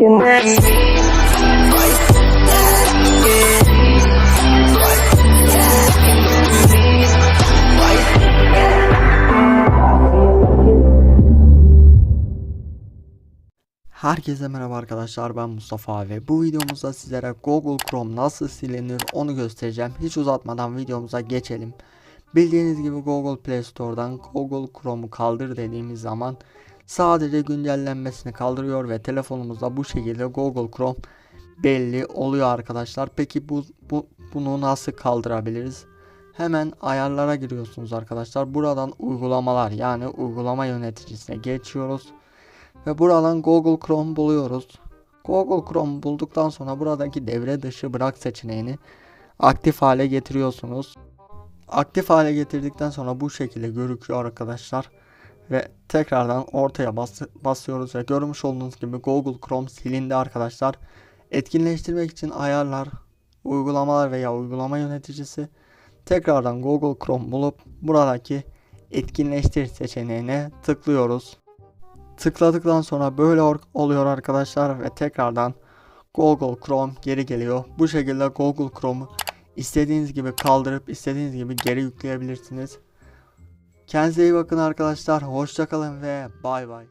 me. Herkese merhaba arkadaşlar ben Mustafa ve bu videomuzda sizlere Google Chrome nasıl silinir onu göstereceğim. Hiç uzatmadan videomuza geçelim. Bildiğiniz gibi Google Play Store'dan Google Chrome'u kaldır dediğimiz zaman sadece güncellenmesini kaldırıyor ve telefonumuzda bu şekilde Google Chrome belli oluyor arkadaşlar. Peki bu, bu bunu nasıl kaldırabiliriz? Hemen ayarlara giriyorsunuz arkadaşlar. Buradan uygulamalar yani uygulama yöneticisine geçiyoruz. Ve buradan Google Chrome buluyoruz. Google Chrome bulduktan sonra buradaki devre dışı bırak seçeneğini aktif hale getiriyorsunuz. Aktif hale getirdikten sonra bu şekilde gözüküyor arkadaşlar. Ve tekrardan ortaya bas basıyoruz ve görmüş olduğunuz gibi Google Chrome silindi arkadaşlar. Etkinleştirmek için ayarlar, uygulamalar veya uygulama yöneticisi tekrardan Google Chrome bulup buradaki etkinleştir seçeneğine tıklıyoruz. Tıkladıktan sonra böyle or- oluyor arkadaşlar ve tekrardan Google Chrome geri geliyor. Bu şekilde Google Chrome'u istediğiniz gibi kaldırıp istediğiniz gibi geri yükleyebilirsiniz. Kendinize iyi bakın arkadaşlar. Hoşçakalın ve bay bay.